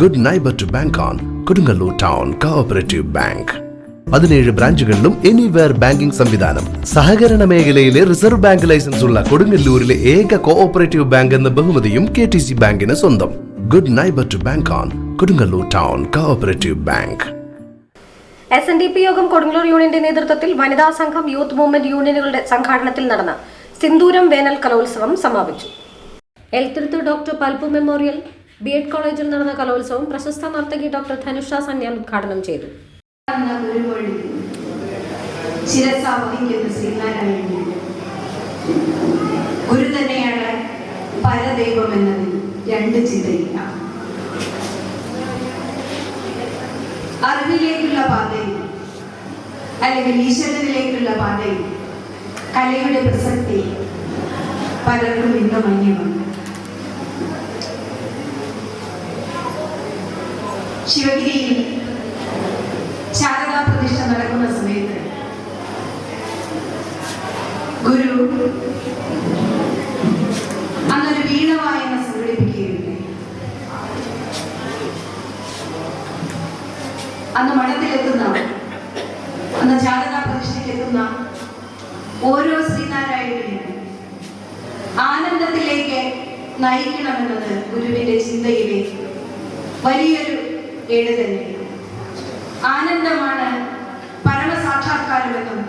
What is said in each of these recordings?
Good neighbour to bank on Kodungallur town cooperative bank പതിനേഴ് ബ്രാഞ്ചുകളിലും anywhere banking സംവിധാനം. സഹകരണ മേഖലയിലെ റിസർവ് ബാങ്ക് ലൈസൻസ് ഉള്ള കൊടുങ്ങല്ലൂരിലെ ഏക കോഓപ്പറേറ്റീവ് ബാങ്ക് എന്ന ബഹുമതിയും കെ ടി സി ബാങ്കിന് സ്വന്തം. Good neighbour to bank on Kodungallur town cooperative bank S N D P Yogam Kodungallur യൂണിയന്റെ നേതൃത്വത്തിൽ വനിതാ സംഘം യൂത്ത് മൂവ്മെന്റ് യൂണിയനുകളുടെ സംഘാടനത്തിൽ നടന്ന സിന്ദൂരം വേനൽ കലോത്സവം സമാപിച്ചു. Elthuruth doctor Palpu memorial B Ed കോളേജിൽ നടന്ന കലോത്സവം പ്രശസ്ത നർത്തകി ഡോക്ടർ ധനുഷ സന്യാൽ ഉദ്ഘാടനം ചെയ്തു. ഗുരു തന്നെയാണ് പരദൈവം എന്നതിൽ രണ്ട് ചിന്തയില്ല. അറിവിലേക്കുള്ള പാതയിൽ അല്ലെങ്കിൽ ഈശ്വരനിലേക്കുള്ള പാതയിൽ കലയുടെ പ്രസക്തി പലർക്കും ഇന്ന് മന്യമാണ് ശിവഗിരിയിൽ ശാരദാ പ്രതിഷ്ഠ നടക്കുന്ന സമയത്ത് ഗുരു അന്നൊരു വീണ വായന സംഘടിപ്പിക്കുകയുണ്ടായി. അന്ന് മഠത്തിലെത്തുന്ന അന്ന് ശാരദാ പ്രതിഷ്ഠയ്ക്കെത്തുന്ന ഓരോ ശ്രീനാരായണനും ആനന്ദത്തിലേക്ക് നയിക്കണമെന്നത് ഗുരുവിന്റെ ചിന്തയിലെ വലിയൊരു ഏട് തന്നെയാണ് ആനന്ദമാണ് പരമസാക്ഷാത്കാരമെന്നും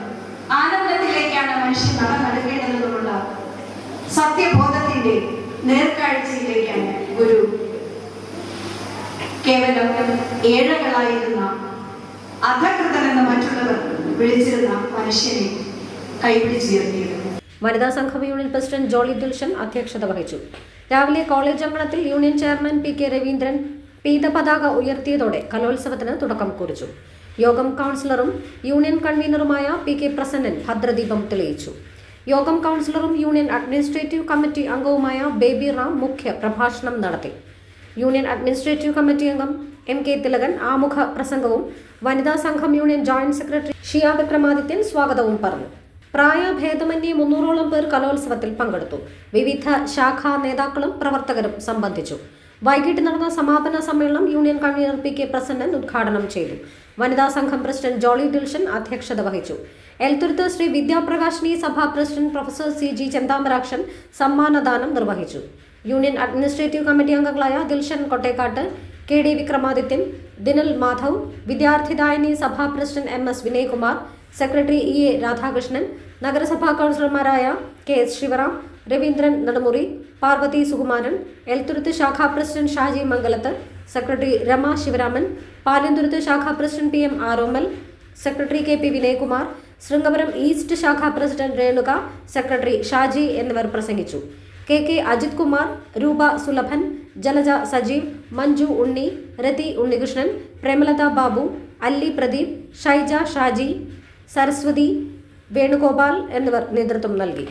ആനന്ദത്തിലേക്കാണ് മനുഷ്യൻ നടന്നെടുക്കേണ്ടതെന്നുമുള്ള സത്യബോധത്തിന്റെ നേർക്കാഴ്ചയിലേക്കാണ് ഗുരു. കേവലം ഏഴകളായിരുന്ന അധകൃതനെന്ന് മറ്റുള്ളവർ വിളിച്ചിരുന്ന മനുഷ്യനെ കൈപിടിച്ചുയർത്തിയത് വനിതാ സംഘം യൂണിയൻ പ്രസിഡന്റ് ജോളി ദിൽഷൻ അധ്യക്ഷത വഹിച്ചു. രാവിലെ കോളേജ് അങ്കണത്തിൽ union chairman P K Raveendran പീതപതാക ഉയർത്തിയതോടെ കലോത്സവത്തിന് തുടക്കം കുറിച്ചു. യോഗം കൗൺസിലറും യൂണിയൻ കൺവീനറുമായ പി കെ പ്രസന്നൻ ഭദ്രദീപം തെളിയിച്ചു. യോഗം കൗൺസിലറും യൂണിയൻ അഡ്മിനിസ്ട്രേറ്റീവ് കമ്മിറ്റി അംഗവുമായ ബേബി റാം മുഖ്യ പ്രഭാഷണം നടത്തി. യൂണിയൻ അഡ്മിനിസ്ട്രേറ്റീവ് കമ്മിറ്റി അംഗം എം കെ തിലകൻ ആമുഖ പ്രസംഗവും വനിതാ സംഘം union joint secretary Shiya Vikramadithyan സ്വാഗതവും പറഞ്ഞു. പ്രായഭേദമന്യേ മുന്നൂറോളം പേർ കലോത്സവത്തിൽ പങ്കെടുത്തു. വിവിധ ശാഖാ നേതാക്കളും പ്രവർത്തകരും സംബന്ധിച്ചു. വൈകിട്ട് നടന്ന സമാപന സമ്മേളനം union convener P K Prasannan ഉദ്ഘാടനം ചെയ്തു. വനിതാ സംഘം പ്രസിഡന്റ് ജോളി ദിൽഷൻ അധ്യക്ഷത വഹിച്ചു. Elthuruth Shri Vidyaprakashini Sabha president professor C G Chenthamarakshan സമ്മാനദാനം നിർവഹിച്ചു. യൂണിയൻ അഡ്മിനിസ്ട്രേറ്റീവ് കമ്മിറ്റി അംഗങ്ങളായ Dilshan Kottekkat K D Vikramadithyan Dinal Madhav Vidyarthidayani Sabha president M S Vinayakumar secretary E A Radhakrishnan നഗരസഭാ കൗൺസിലർമാരായ കെ എസ് ശിവറാം രവീന്ദ്രൻ നടമുറി പാർവതി സുകുമാരൻ എൽത്തുരുത്ത് ശാഖാ president Shaji Mangalath secretary Rama Sivaraman Palanthuruth ശാഖാ president P M Aromal secretary K P Vinayakumar Sringapuram east ശാഖാ president Renuka secretary Shaji എന്നിവർ പ്രസംഗിച്ചു. K K Ajith Kumar രൂപ സുലഭൻ ജലജ സജീവ് മഞ്ജു ഉണ്ണി രതി ഉണ്ണികൃഷ്ണൻ പ്രേമലത ബാബു അല്ലി പ്രദീപ് ഷൈജ ഷാജി സരസ്വതി വേണുഗോപാൽ എന്നിവർ നേതൃത്വം നൽകി